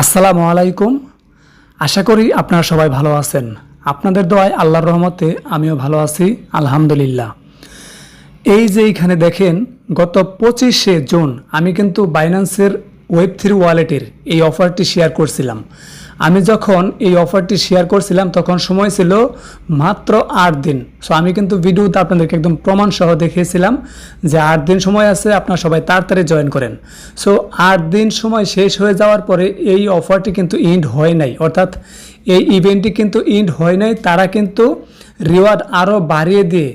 আসসালামু আলাইকুম। আশা করি আপনারা সবাই ভালো আছেন। আপনাদের দোয়ায় আল্লাহর রহমতে আমিও ভালো আছি, আলহামদুলিল্লাহ। এই যে এইখানে দেখেন, গত পঁচিশে জুন আমি কিন্তু বাইন্যান্সের ওয়েব থ্রি ওয়ালেটের এই অফারটি শেয়ার করছিলাম। আমি যখন এই অফারটি শেয়ার করছিলাম, তখন সময় ছিল মাত্র আট দিন। সো আমি কিন্তু ভিডিওতে আপনাদেরকে একদম প্রমাণ সহ দেখিয়েছিলাম যে আট দিন সময় আছে, আপনারা সবাই তাড়াতাড়ি জয়েন করেন। সো আট দিন সময় শেষ হয়ে যাওয়ার পরে এই অফারটি কিন্তু ইন্ড হয় নাই। অর্থাৎ এই ইভেন্টটি কিন্তু ইন্ড হয় নাই, তারা কিন্তু রিওয়ার্ড আরও বাড়িয়ে দিয়ে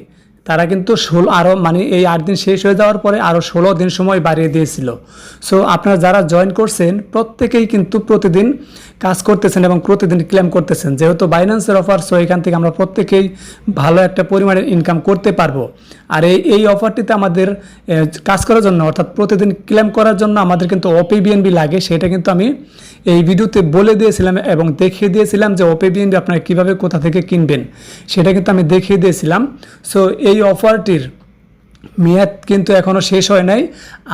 তারা কিন্তু ষোলো আরও মানে এই আট দিন শেষ হয়ে যাওয়ার পরে আরও ষোলো দিন সময় বাড়িয়ে দিয়েছিল। সো আপনারা যারা জয়েন করছেন, প্রত্যেকেই কিন্তু প্রতিদিন কাজ করতেছেন এবং প্রতিদিন ক্লেম করতেছেন। যেহেতু বাইন্যান্সের অফার সো এখান থেকে আমরা প্রত্যেকেই ভালো একটা পরিমাণের ইনকাম করতে পারব। আর এই এই অফারটিতে আমাদের কাজ করার জন্য, অর্থাৎ প্রতিদিন ক্লেম করার জন্য আমাদের কিন্তু ওপি বিএনবি লাগে। সেটা কিন্তু আমি এই ভিডিওতে বলে দিয়েছিলাম এবং দেখিয়ে দিয়েছিলাম যে ওপি বিএনবি আপনারা কীভাবে কোথা থেকে কিনবেন। সেটা কিন্তু আমি দেখিয়ে দিয়েছিলাম। সো এই অফারটির মেয়াদ কিন্তু এখনও শেষ হয় নাই,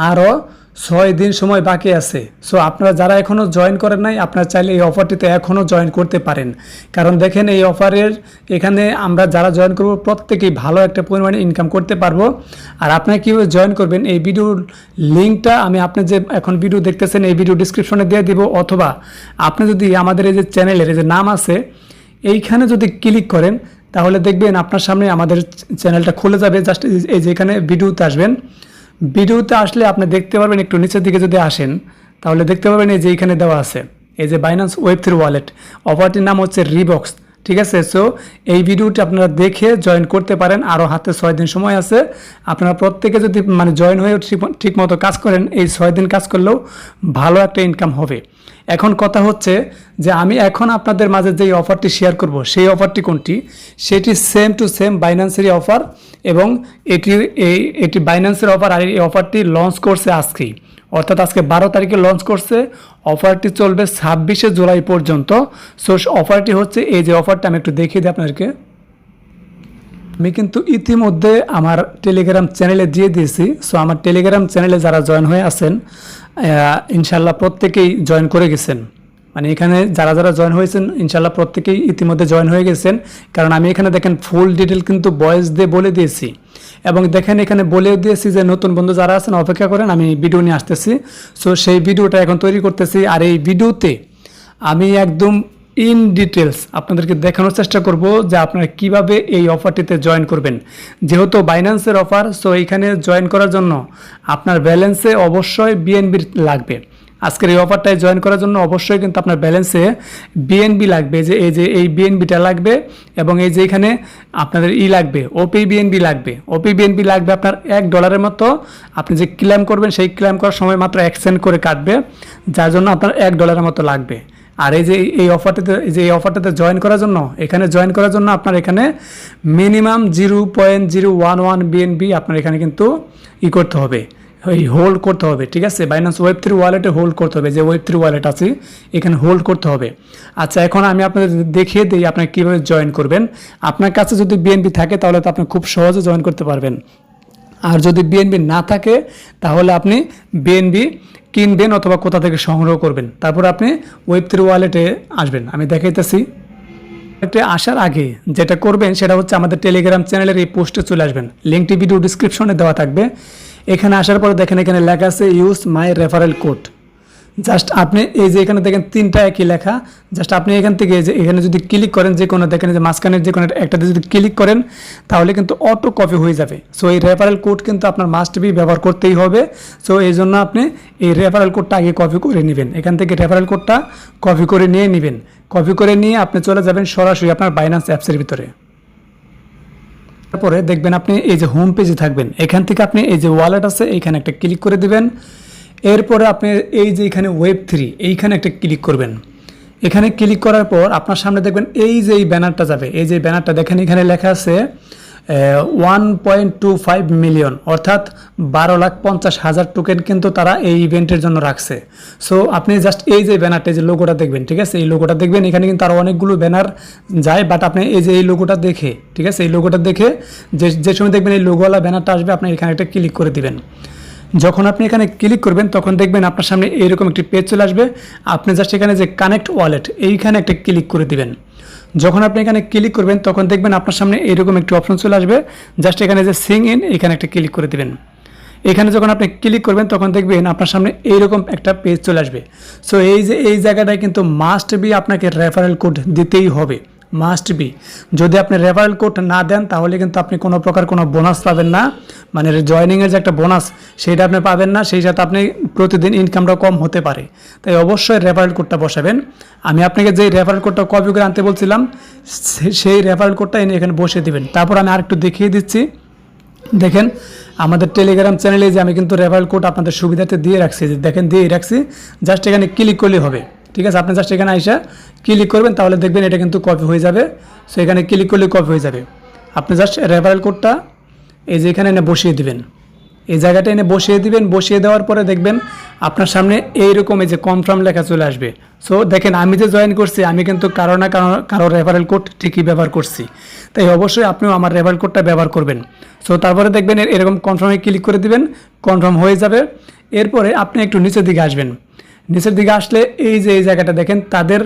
আরও ছয় দিন সময় বাকি আছে। সো আপনারা যারা এখনও জয়েন করেন নাই, আপনারা চাইলে এই অফারটিতে এখনও জয়েন করতে পারেন। কারণ দেখেন, এই অফারের এখানে আমরা যারা জয়েন করব, প্রত্যেকেই ভালো একটা পরিমাণে ইনকাম করতে পারব। আর আপনারা কীভাবে জয়েন করবেন, এই ভিডিওর লিঙ্কটা আমি আপনি যে এখন ভিডিও দেখতেছেন, এই ভিডিও ডিসক্রিপশনে দিয়ে দিব। অথবা আপনি যদি আমাদের এই যে চ্যানেলের এই যে নাম আছে, এইখানে যদি ক্লিক করেন তাহলে দেখবেন আপনার সামনে আমাদের চ্যানেলটা খুলে যাবে। জাস্ট এই যেখানে ভিডিওতে আসবেন। ভিডিওতে আসলে আপনি দেখতে পারবেন একটু নিচের দিকে যদি আসেন, তাহলে দেখতে পারবেন এই যে এখানে দেওয়া আছে। এই যে বাইন্যান্স ওয়েব থ্রি ওয়ালেট অফারটির নাম হচ্ছে রিবক্স ঠিক আছে? সো এই ভিডিওটি আপনারা দেখে জয়েন করতে পারেন। আরও হাতে ছয় দিন সময় আছে। আপনারা প্রত্যেকে যদি মানে জয়েন হয়ে ঠিক- মতো কাজ করেন, এই ছয় দিন কাজ করলেও ভালো একটা ইনকাম হবে। এখন কথা হচ্ছে যে, আমি এখন আপনাদের মাঝে যেই অফারটি শেয়ার করব, সেই অফারটি কোনটি? সেটি সেম টু সেম বাইন্যান্সেরই অফার এবং এটি এই এটি বাইন্যান্সের অফার আর এই অফারটি লঞ্চ করছে আজকেই। অর্থাৎ আজকে বারো তারিখে লঞ্চ করছে। অফারটি চলবে ছাব্বিশে জুলাই পর্যন্ত। সো অফারটি হচ্ছে, এই যে অফারটা আমি একটু দেখিয়ে দিই আপনাদেরকে। আমি কিন্তু ইতিমধ্যে আমার টেলিগ্রাম চ্যানেলে দিয়ে দিয়েছি। সো আমার টেলিগ্রাম চ্যানেলে যারা জয়েন হয়ে আছেন ইনশাল্লাহ প্রত্যেকেই জয়েন করে গেছেন। মানে এখানে যারা যারা জয়েন হয়েছেন ইনশাল্লাহ প্রত্যেকেই ইতিমধ্যে জয়েন হয়ে গেছেন। কারণ আমি এখানে দেখেন ফুল ডিটেল কিন্তু বয়েস দিয়ে বলে দিয়েছি। এবং দেখেন এখানে বলে দিয়েছি যে নতুন বন্ধু যারা আছেন, অপেক্ষা করেন, আমি ভিডিও নিয়ে আসতেছি। সো সেই ভিডিওটা এখন তৈরি করতেছি। আর এই ভিডিওতে আমি একদম ইন ডিটেলস আপনাদেরকে দেখানোর চেষ্টা করব যে আপনারা কীভাবে এই অফারটিতে জয়েন করবেন। যেহেতু বাইন্যান্সের অফার সো এইখানে জয়েন করার জন্য আপনার ব্যালেন্সে অবশ্যই বিএনবি লাগবে। আজকের এই অফারটায় জয়েন করার জন্য অবশ্যই কিন্তু আপনার ব্যালেন্সে বিএনবি লাগবে যে, এই যে, এই বিএনবিটা লাগবে এবং এই যে এখানে আপনাদের ই লাগবে ওপি বিএনবি লাগবে। ওপি বিএনবি লাগবে আপনার এক ডলারের মতো। আপনি যে ক্লেম করবেন, সেই ক্লেম করার সময় মাত্র এক সেন্ট করে কাটবে, যার জন্য আপনার এক ডলারের মতো লাগবে। আর এই যে, এই অফারটাতে এই যে, এই অফারটাতে জয়েন করার জন্য, এখানে জয়েন করার জন্য আপনার এখানে minimum zero point zero one one BNB আপনার এখানে কিন্তু ই করতে হবে। এই হোল্ড করতে হবে, ঠিক আছে? বাইন্যান্স ওয়েব থ্রি ওয়ালেটে হোল্ড করতে হবে, যে ওয়েব থ্রি ওয়ালেট আছে, এখানে হোল্ড করতে হবে। আচ্ছা এখন আমি আপনাদের দেখিয়ে দিই আপনার কীভাবে জয়েন করবেন। আপনার কাছে যদি বিএনপি থাকে, তাহলে তো আপনি খুব সহজে জয়েন করতে পারবেন। আর যদি বিএনবি না থাকে, তাহলে আপনি বিএনবি কিনবেন অথবা কোথা থেকে সংগ্রহ করবেন। তারপর আপনি ওয়েব থ্রি ওয়ালেটে আসবেন। আমি দেখাইতেছি। এটা আসার আগে যেটা করবেন, সেটা হচ্ছে আমাদের টেলিগ্রাম চ্যানেলের এই পোস্টে চলে আসবেন। লিঙ্কটি ভিডিও ডিসক্রিপশনে দেওয়া থাকবে। এখানে আসার পরে দেখেন এখানে লেখা আছে use my referral code just আপনি এই যে এখানে দেখেন তিনটা একই লেখা। জাস্ট আপনি এখান থেকে যে এখানে যদি ক্লিক করেন যে কোনো, দেখেন যে মাঝখানের যে কোনো একটাতে যদি ক্লিক করেন, তাহলে কিন্তু অটো কপি হয়ে যাবে। সো এই রেফারেল কোড কিন্তু আপনার মাস্ট বি ব্যবহার করতেই হবে। সো এই জন্য আপনি এই রেফারেল কোডটা আগে কপি করে নেবেন। এখান থেকে রেফারেল কোডটা কপি করে নিয়ে নেবেন। কপি করে নিয়ে আপনি চলে যাবেন সরাসরি আপনার বাইন্যান্স অ্যাপসের ভিতরে। তারপরে দেখবেন আপনি এই যে হোম পেজে থাকবেন, এখান থেকে আপনি এই যে ওয়ালেট আছে এইখানে একটা ক্লিক করে দিবেন। এরপরে আপনি এই যে এখানে ওয়েব থ্রি এইখানে একটা ক্লিক করবেন। এখানে ক্লিক করার পর আপনার সামনে দেখবেন এই যে এই ব্যানারটা যাবে, এই যে ব্যানারটা দেখেন এখানে লেখা আছে one point two five million অর্থাৎ বারো লাখ পঞ্চাশ হাজার টোকেন কিন্তু তারা এই ইভেন্টের জন্য রাখছে। সো আপনি জাস্ট এই যে ব্যানারটা যে লোগোটা দেখবেন, ঠিক আছে? এই লোগোটা দেখবেন, এখানে কিন্তু আরও অনেকগুলো ব্যানার যায় বাট আপনি এই যে এই লোগোটা দেখে, ঠিক আছে? এই লোগোটা দেখে যে যে সময় দেখবেন এই লোগোওয়ালা ব্যানারটা আসবে, আপনি এখানে একটা ক্লিক করে দিবেন। যখন আপনি এখানে ক্লিক করবেন, তখন দেখবেন আপনার সামনে এইরকম একটি পেজ চলে আসবে। আপনি জাস্ট এখানে যে কানেক্ট ওয়ালেট এইখানে একটা ক্লিক করে দিবেন। যখন আপনি এখানে ক্লিক করবেন, তখন দেখবেন আপনার সামনে এরকম একটি অপশন চলে আসবে। জাস্ট এখানে যে সিং ইন এখানে একটা ক্লিক করে দেবেন। এখানে যখন আপনি ক্লিক করবেন, তখন দেখবেন আপনার সামনে এইরকম একটা পেজ চলে আসবে। সো এই যে, এই জায়গাটায় কিন্তু মাস্ট বি আপনাকে রেফারেল কোড দিতেই হবে। মাস্ট বি যদি আপনি রেফারেল কোড না দেন, তাহলে কিন্তু আপনি কোনো প্রকার কোনো বোনাস পাবেন না। মানে জয়নিংয়ের যে একটা বোনাস সেইটা আপনি পাবেন না, সেই সাথে আপনি প্রতিদিন ইনকামটা কম হতে পারে। তাই অবশ্যই রেফারেল কোডটা বসাবেন। আমি আপনাকে যে রেফারেল কোডটা কপি করে আনতে বলছিলাম সেই রেফারেল কোডটা এনে এখানে বসিয়ে দিবেন। তারপর আমি আরেকটু দেখিয়ে দিচ্ছি। দেখেন, আমাদের টেলিগ্রাম চ্যানেলে যে আমি কিন্তু রেফারেল কোড আপনাদের সুবিধাতে দিয়ে রাখছি দেখেন, দিয়ে রাখছি। জাস্ট এখানে ক্লিক করলেই হবে। ঠিক আছে? আপনি জাস্ট এখানে আইসা ক্লিক করবেন, তাহলে দেখবেন এটা কিন্তু কপি হয়ে যাবে। সো এখানে ক্লিক করলে কপি হয়ে যাবে। আপনি জাস্ট রেফারেল কোডটা এই যে এখানে এনে বসিয়ে দিবেন। এই জায়গাটা এনে বসিয়ে দিবেন, বসিয়ে দেওয়ার পরে দেখবেন আপনার সামনে এইরকম এই যে কনফার্ম লেখা চলে আসবে। সো দেখেন, আমি যে জয়েন করছি, আমি কিন্তু কারও না কারও কারও রেফারেল কোড ঠিকই ব্যবহার করছি। তাই অবশ্যই আপনিও আমার রেফারেল কোডটা ব্যবহার করবেন। সো তারপরে দেখবেন এরকম কনফার্মে ক্লিক করে দিবেন কনফার্ম হয়ে যাবে। এরপরে আপনি একটু নিচের দিকে আসবেন। নিচের দিকে আসলে এই যে এই জায়গাটা দেখেন, তাদের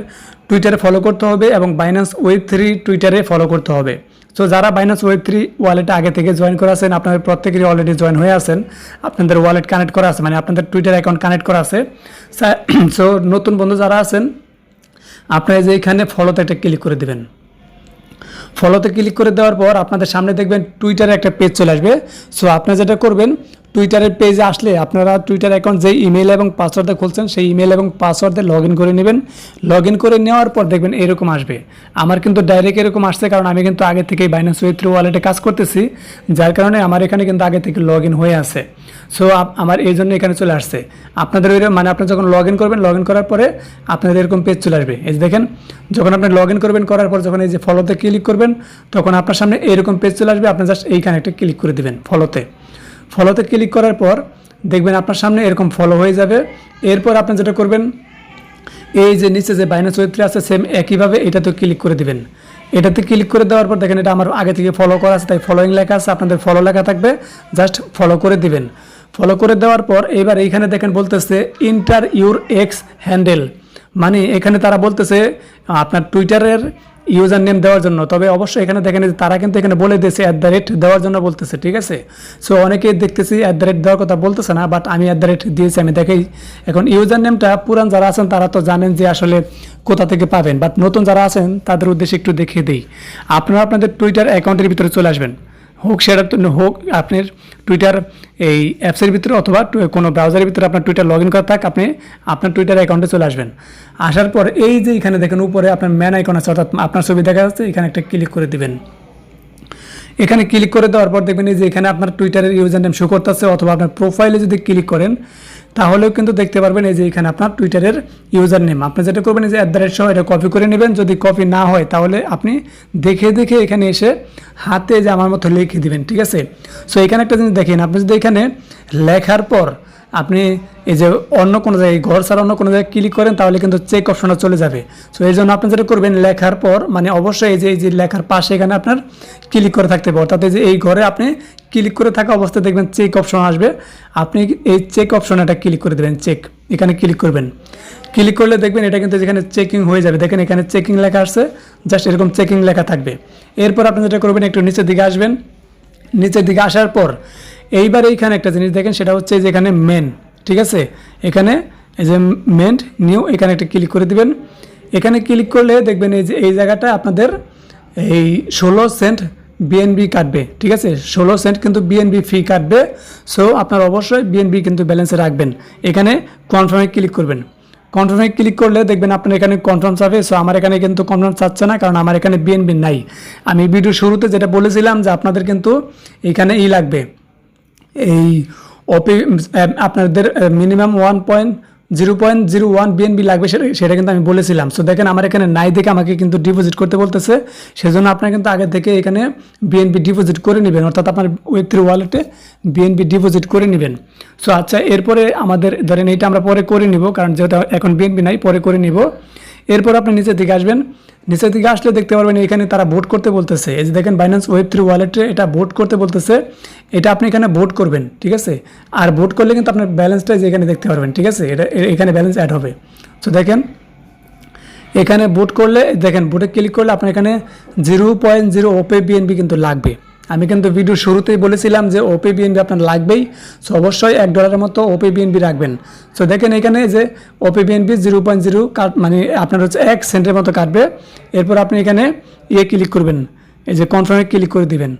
টুইটারে ফলো করতে হবে এবং বাইন্যান্স ওয়েব থ্রি টুইটারে ফলো করতে হবে। সো যারা বাইন্যান্স ওয়েব থ্রি ওয়ালেটে আগে থেকে জয়েন করা আছেন, আপনাদের প্রত্যেকেরই অলরেডি জয়েন হয়ে আছেন। আপনাদের ওয়ালেট কানেক্ট করা আছে মানে আপনাদের টুইটার অ্যাকাউন্ট কানেক্ট করা আছে। সো নতুন বন্ধু যারা আছেন, আপনারা যে এখানে ফলোতে একটা ক্লিক করে দেবেন। ফলোতে ক্লিক করে দেওয়ার পর আপনাদের সামনে দেখবেন টুইটারে একটা পেজ চলে আসবে। সো আপনারা যেটা করবেন টুইটারের পেজে আসলে আপনারা টুইটার অ্যাকাউন্ট যে ইমেল এবং পাসওয়ার্ডে খুলছেন, সেই ইমেল এবং পাসওয়ার্ডে লগ করে নেবেন। লগ করে নেওয়ার পর দেখবেন এরকম আসবে। আমার কিন্তু ডাইরেক্ট এরকম আসছে কারণ আমি কিন্তু আগে থেকেই বাইন্যান্স ওয়েব থ্রু ওয়ালেটে কাজ করতেছি, যার কারণে আমার এখানে কিন্তু আগে থেকে লগ হয়ে আছে। সো আমার এই জন্য এখানে চলে আসছে। আপনাদের ওই মানে আপনি যখন লগ করবেন লগ করার পরে আপনাদের এরকম পেজ চলে আসবে। এই দেখেন, যখন আপনি লগ করবেন, করার পর যখন এই যে ফলোতে ক্লিক করবেন, তখন আপনার সামনে এরকম পেজ চলে আসবে। আপনি জাস্ট এইখানে একটা ক্লিক করে দিবেন ফলোতে ফলোতে ক্লিক করার পর দেখবেন আপনার সামনে এরকম ফলো হয়ে যাবে। এরপর আপনি যেটা করবেন, এই যে নিচে যে বাইনাস ওয়েব আছে সেম একইভাবে এটাতে ক্লিক করে দিবেন। এটাতে ক্লিক করে দেওয়ার পর দেখেন এটা আমার আগে থেকে ফলো করা আছে, তাই ফলোয়িং লেখা আছে, আপনাদের ফলো লেখা থাকবে জাস্ট ফলো করে দিবেন। ফলো করে দেওয়ার পর এইবার এইখানে দেখেন বলতেছে ইন্টার ইউর এক্স হ্যান্ডেল মানে এখানে তারা বলতেছে, আপনার টুইটারের ইউজার নেম দেওয়ার জন্য। তবে অবশ্যই এখানে দেখেন যে তারা কিন্তু এখানে বলে দিয়েছে অ্যাট দ্য রেট দেওয়ার জন্য বলতেছে, ঠিক আছে? সো অনেকে দেখতেছি অ্যাট দ্য রেট দেওয়ার কথা বলতেছে না বাট আমি অ্যাট দ্য রেট দিয়েছি, আমি দেখেই। এখন ইউজার নেমটা পুরান যারা আছেন, তারা তো জানেন যে আসলে কোথা থেকে পাবেন বাট নতুন যারা আছেন, তাদের উদ্দেশ্যে একটু দেখিয়ে দিই। আপনারা আপনাদের টুইটার অ্যাকাউন্টের ভিতরে চলে আসবেন। হোক সেটা হোক, আপনার টুইটার এই অ্যাপসের ভিতরে অথবা কোনো ব্রাউজারের ভিতরে আপনার টুইটার লগ ইন করা থাক, আপনি আপনার টুইটার অ্যাকাউন্টে চলে আসবেন। আসার পর এই যে এখানে দেখেন উপরে আপনার ম্যান আইকন আছে, অর্থাৎ আপনার ছবি দেখা যাচ্ছে, এখানে একটা ক্লিক করে দিবেন। এখানে ক্লিক করে দেওয়ার পর দেখবেন যে এখানে আপনার টুইটারের ইউজার নেম শো করতেছে, অথবা আপনার প্রোফাইলে যদি ক্লিক করেন তাহলেও কিন্তু দেখতে পারবেন এই যে এখানে আপনার টুইটারের ইউজার নেম আপনি যেটা করবেন এই যে অ্যাট দ্য রেট সহ এটা কপি করে নেবেন। যদি কপি না হয়, তাহলে আপনি দেখে দেখে এখানে এসে হাতে যে আমার মতো লিখে দিবেন, ঠিক আছে? সো এখানে একটা জিনিস দেখেন, আপনি যদি এখানে লেখার পর আপনি এই যে অন্য কোনো জায়গায়, ঘর ছাড়া অন্য কোনো জায়গায় ক্লিক করেন, তাহলে কিন্তু চেক অপশনটা চলে যাবে। সো এই জন্য আপনি যেটা করবেন, লেখার পর মানে অবশ্যই এই যে এই যে লেখার পাশে এখানে আপনার ক্লিক করে থাকতে হবে। অর্থাৎ যে, এই ঘরে আপনি ক্লিক করে থাকা অবস্থায় দেখবেন চেক অপশন আসবে। আপনি এই চেক অপশন এটা ক্লিক করে দেবেন চেক এখানে ক্লিক করবেন। ক্লিক করলে দেখবেন এটা কিন্তু যেখানে চেকিং হয়ে যাবে। দেখেন এখানে চেকিং লেখা আসছে জাস্ট এরকম চেকিং লেখা থাকবে। এরপর আপনি যেটা করবেন, একটু নিচের দিকে আসবেন। নিচের দিকে আসার পর এইবার এইখানে একটা জিনিস দেখেন, সেটা হচ্ছে যে এখানে মেন ঠিক আছে? এখানে এই যে মেন নিউ এখানে একটা ক্লিক করে দিবেন। এখানে ক্লিক করলে দেখবেন এই যে, এই জায়গাটা আপনাদের এই ষোলো সেন্ট বিএনবি কাটবে, ঠিক আছে? ষোলো সেন্ট কিন্তু বিএনবি ফি কাটবে। সো আপনার অবশ্যই বিএনবি কিন্তু ব্যালেন্সে রাখবেন। এখানে কনফার্মে ক্লিক করবেন। কনফার্মে ক্লিক করলে দেখবেন আপনার এখানে কনফার্ম চাবে। সো আমার এখানে কিন্তু কনফার্ম চাচ্ছে না, কারণ আমার এখানে বিএনবি নাই। আমি ভিডিও শুরুতে যেটা বলেছিলাম যে আপনাদের কিন্তু এখানে ই লাগবে। এই ওপি আপনাদের minimum one point zero point zero one BNB লাগবে সেটা সেটা কিন্তু আমি বলেছিলাম। সো দেখেন আমার এখানে নাই দেখে আমাকে কিন্তু ডিপোজিট করতে বলতেছে। সেজন্য আপনারা কিন্তু আগে থেকে এখানে বিএনপি ডিপোজিট করে নেবেন। অর্থাৎ আপনার ওয়েব থ্রি ওয়ালেটে বিএনপি ডিপোজিট করে নেবেন। সো আচ্ছা এরপরে আমাদের, ধরেন এইটা আমরা পরে করে নিব, কারণ যেহেতু এখন বিএনপি নাই, পরে করে নিব। এরপর আপনি নিচের দিকে আসবেন। নিচের দিকে আসলে দেখতে পারবেন এখানে তারা ভোট করতে বলতেছে। এই যে দেখেন বাইন্যান্স ওয়েব থ্রি ওয়ালেটে এটা ভোট করতে বলতেছে। এটা আপনি এখানে ভোট করবেন, ঠিক আছে? আর ভোট করলে কিন্তু আপনার ব্যালেন্সটা যে এখানে দেখতে পারবেন, ঠিক আছে? এটা এখানে ব্যালেন্স অ্যাড হবে। তো দেখেন, এখানে বুট করলে, দেখেন বুটে ক্লিক করলে আপনার এখানে জিরো পয়েন্ট জিরো ওপে বিএনবি কিন্তু লাগবে। আমি কিন্তু ভিডিও শুরুতেই বলেছিলাম যে ওপে বিএনবি আপনার লাগবেই সো অবশ্যই এক ডলারের মতো ওপে বিএনবি রাখবেন। সো দেখেন এখানে যে ওপে বিএনবি জিরো পয়েন্ট জিরো কাট মানে আপনার হচ্ছে এক সেন্টের মতো কাটবে। এরপর আপনি এখানে ইয়ে ক্লিক করবেন, এই যে কনফার্মে ক্লিক করে দিবেন।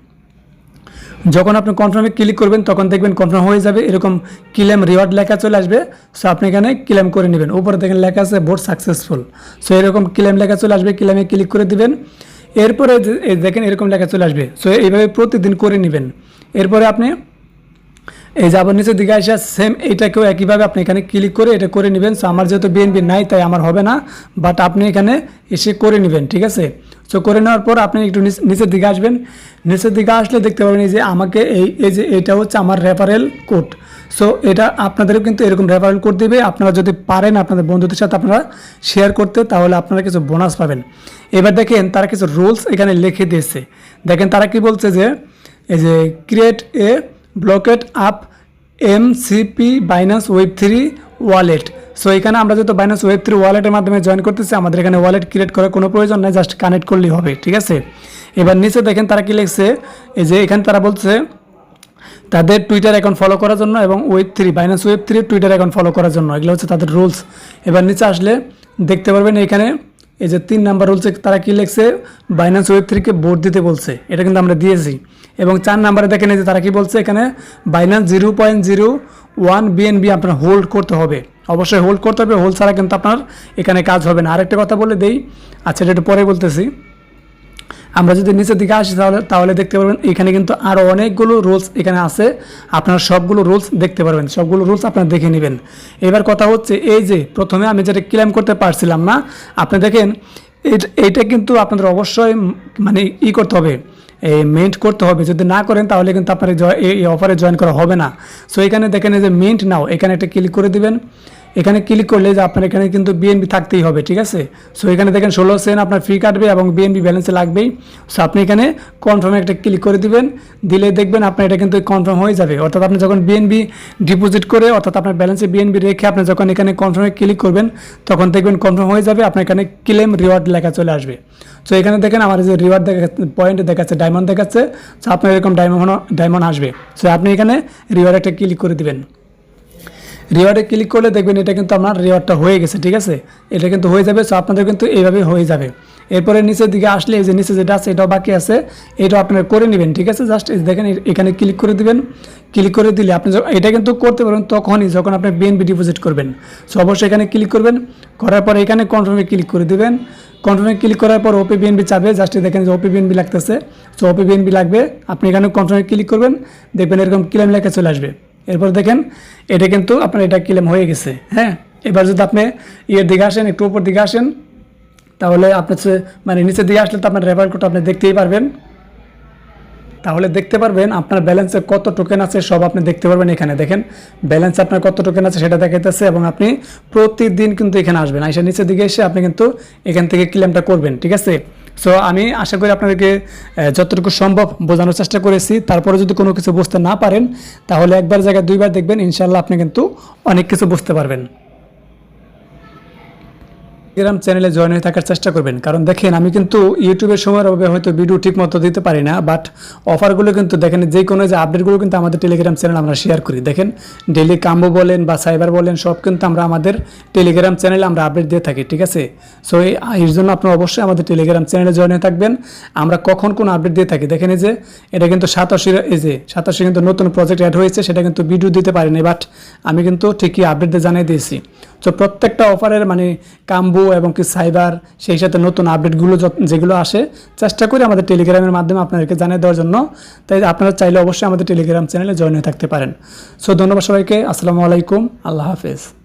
যখন আপনি কনফার্মে ক্লিক করবেন, তখন দেখবেন কনফার্ম হয়ে যাবে, এরকম ক্লেম রিওয়ার্ড লেখা চলে আসবে। সো আপনি এখানে ক্লেম করে নেবেন। উপরে দেখেন লেখা আছে ভোট সাকসেসফুল সো এরকম ক্লেম লেখা চলে আসবে ক্লেমে ক্লিক করে দিবেন। এরপরে দেখেন এরকম লেখা চলে আসবে। সো এইভাবে প্রতিদিন করে নেবেন। এরপরে আপনি এই যে আবার নিচের দিকে আসা সেম এইটাকেও একইভাবে আপনি এখানে ক্লিক করে এটা করে নেবেন। সো আমার যেহেতু বিএনপি নাই, তাই আমার হবে না। বাট আপনি এখানে এসে করে নেবেন, ঠিক আছে? সো করে নেওয়ার পর আপনি একটু নিচের দিকে আসবেন। নিচের দিকে আসলে দেখতে পাবেন এই যে আমাকে এই এই যে এটা হচ্ছে আমার রেফারেল কোড সো এটা আপনাদেরও কিন্তু এরকম রেফারেল কোড দেবে। আপনারা যদি পারেন আপনাদের বন্ধুদের সাথে আপনারা শেয়ার করতে, তাহলে আপনারা কিছু বোনাস পাবেন। এবার দেখেন তারা কিছু রুলস এখানে লিখে দিয়েছে। দেখেন তারা কি বলছে যে, এই যে ক্রিয়েট এ ব্লকেট আপ এম CP Binance web three wallet so এখানে আমরা যেহেতু বাইনান্স ওয়েব থ্রি ওয়ালেটের মাধ্যমে জয়েন করতেছি, আমাদের এখানে ওয়ালেট ক্রিয়েট করার কোনো প্রয়োজন নেই জাস্ট কানেক্ট করলেই হবে, ঠিক আছে? এবার নিচে দেখেন তারা কি লিখছে, এই যে এখানে তারা বলছে, তাদের টুইটার অ্যাকাউন্ট ফলো করার জন্য এবং web three Binance web three Twitter account follow করার জন্য, এগুলো হচ্ছে তাদের রুলস এবার নিচে আসলে দেখতে পারবেন এখানে, এই যে তিন নাম্বার রুলসে তারা কি লিখছে বাইনান্স ওয়েব থ্রিকে ভোট দিতে বলছে, এটা কিন্তু আমরা দিয়েছি। এবং চার নাম্বারে দেখেন যে তারা কি বলছে এখানে? Binance zero point zero one BNB আপনার হোল্ড করতে হবে। অবশ্যই হোল্ড করতে হবে হোল্ড ছাড়া কিন্তু আপনার এখানে কাজ হবে না। আরেকটা কথা বলে দেই আচ্ছা এটা একটু পরে বলতেছি। আমরা যদি নিচের দিকে আসি তাহলে তাহলে দেখতে পারবেন এখানে কিন্তু আরও অনেকগুলো রুলস এখানে আছে। আপনারা সবগুলো রুলস দেখতে পারবেন, সবগুলো রুলস আপনারা দেখে নেবেন। এবার কথা হচ্ছে এই যে, প্রথমে আমি যেটা ক্লেম করতে পারছিলাম না, আপনি দেখেন এইটা কিন্তু আপনাদের অবশ্যই মানে ই করতে হবে। মেন্ট করতে হবে। যদি না করেন, তাহলে কিন্তু আপনার এই অফারে জয়েন করা হবে না। সো এখানে দেখেন যে মেন্ট নাও এখানে একটা ক্লিক করে দিবেন। এখানে ক্লিক করলে যে আপনার এখানে কিন্তু বিএনবি থাকতেই হবে, ঠিক আছে? সো এখানে দেখেন ষোলো সেন্ট আপনার ফ্রি কাটবে এবং বিএনবি ব্যালেন্সে লাগবেই। সো আপনি এখানে কনফার্মে একটা ক্লিক করে দিবেন। দিলে দেখবেন আপনার এটা কিন্তু কনফার্ম হয়ে যাবে। অর্থাৎ আপনি যখন বিএনবি ডিপোজিট করে, অর্থাৎ আপনার ব্যালেন্সে বিএনবি রেখে আপনি যখন এখানে কনফার্মে ক্লিক করবেন, তখন দেখবেন কনফার্ম হয়ে যাবে, আপনার এখানে ক্লেম রিওয়ার্ড লেখা চলে আসবে। সো এখানে দেখেন আমার যে রিওয়ার্ড দেখা পয়েন্ট দেখাচ্ছে ডায়মন্ড দেখাচ্ছে। সো আপনার এরকম ডায়মন্ড ডায়মন্ড আসবে। সো আপনি এখানে রিওয়ার্ড একটা ক্লিক করে দিবেন। রিওয়ার্ডে ক্লিক করলে দেখবেন এটা কিন্তু আপনার রিওয়ার্ডটা হয়ে গেছে, ঠিক আছে? এটা কিন্তু হয়ে যাবে সো আপনাদের কিন্তু এইভাবে হয়ে যাবে। এরপরে নিচের দিকে আসলে এই যে নিচে যেটা আছে, এটাও বাকি আছে, এটাও আপনারা করে নেবেন, ঠিক আছে? জাস্ট দেখেন এখানে ক্লিক করে দিবেন। ক্লিক করে দিলে আপনি এটা কিন্তু করতে পারবেন তখনই যখন আপনি বিএনবি ডিপোজিট করবেন। সো অবশ্যই এখানে ক্লিক করবেন। করার পর এখানে কনফার্মে ক্লিক করে দিবেন। কনফার্মে ক্লিক করার পর ওপি বিএনবি চাবে জাস্ট দেখেন যে ওপি বিএনবি লাগতেছে। সো ওপি বিএনবি লাগবে, আপনি এখানে কনফার্মে ক্লিক করবেন। দেখবেন এরকম ক্লেম লেখা চলে আসবে। এরপর দেখেন, এটা কিন্তু আপনার এটা ক্লেম হয়ে গেছে হ্যাঁ? এবার যদি আপনি ইয়ের দিকে আসেন, একটু উপর দিকে আসেন, তাহলে হচ্ছে মানে নিচের দিকে আসলে তো আপনার রেফার কোড আপনি দেখতেই পারবেন। তাহলে দেখতে পারবেন আপনার ব্যালেন্সে কত টোকেন আছে, সব আপনি দেখতে পারবেন এখানে। দেখেন ব্যালেন্স আপনার কত টোকেন আছে সেটা দেখাইতেছে এবং আপনি প্রতিদিন কিন্তু এখানে আসবেন। এসে নিচের দিকে এসে আপনি কিন্তু এখান থেকে ক্লেমটা করবেন, ঠিক আছে? সো আমি আশা করি আপনাদেরকে যতটুকু সম্ভব বোঝানোর চেষ্টা করেছি। তারপরে যদি কোনো কিছু বুঝতে না পারেন, তাহলে একবার জায়গায় দুইবার দেখবেন ইনশাল্লাহ আপনি কিন্তু অনেক কিছু বুঝতে পারবেন। টেলিগ্রাম চ্যানেলে জয়েন হয়ে থাকার চেষ্টা করবেন। কারণ দেখেন, আমি কিন্তু ইউটিউবের সময়ের অভাবে হয়তো ভিডিও ঠিক মতো দিতে পারি না বাট অফারগুলো কিন্তু দেখেন, যে কোনো যে আপডেটগুলো কিন্তু আমাদের টেলিগ্রাম চ্যানেল আমরা শেয়ার করি। দেখেন ডেলি কাম্বো বলেন বা সাইবার বলেন, সব কিন্তু আমরা আমাদের টেলিগ্রাম চ্যানেলে আমরা আপডেট দিয়ে থাকি, ঠিক আছে? সো এর জন্য আপনারা অবশ্যই আমাদের টেলিগ্রাম চ্যানেলে জয়েন হয়ে থাকবেন। আমরা কখন কোন আপডেট দিয়ে থাকি? দেখেন, এই যে, এটা কিন্তু সাতাশি, এই যে, সাতাশি কিন্তু নতুন প্রজেক্ট অ্যাড হয়েছে, সেটা কিন্তু ভিডিও দিতে পারিনি বাট আমি কিন্তু ঠিকই আপডেট দিয়ে জানিয়ে দিয়েছি। তো প্রত্যেকটা অফারের মানে কাম্বো এবং কি সাইবার সেই সাথে নতুন আপডেটগুলো যেগুলো আসে, চেষ্টা করি আমাদের টেলিগ্রামের মাধ্যমে আপনাদেরকে জানিয়ে দেওয়ার জন্য। তাই আপনারা চাইলে অবশ্যই আমাদের টেলিগ্রাম চ্যানেলে জয়েন হয়ে থাকতে পারেন। সো ধন্যবাদ সবাইকে। আসসালামু আলাইকুম। আল্লাহ হাফেজ।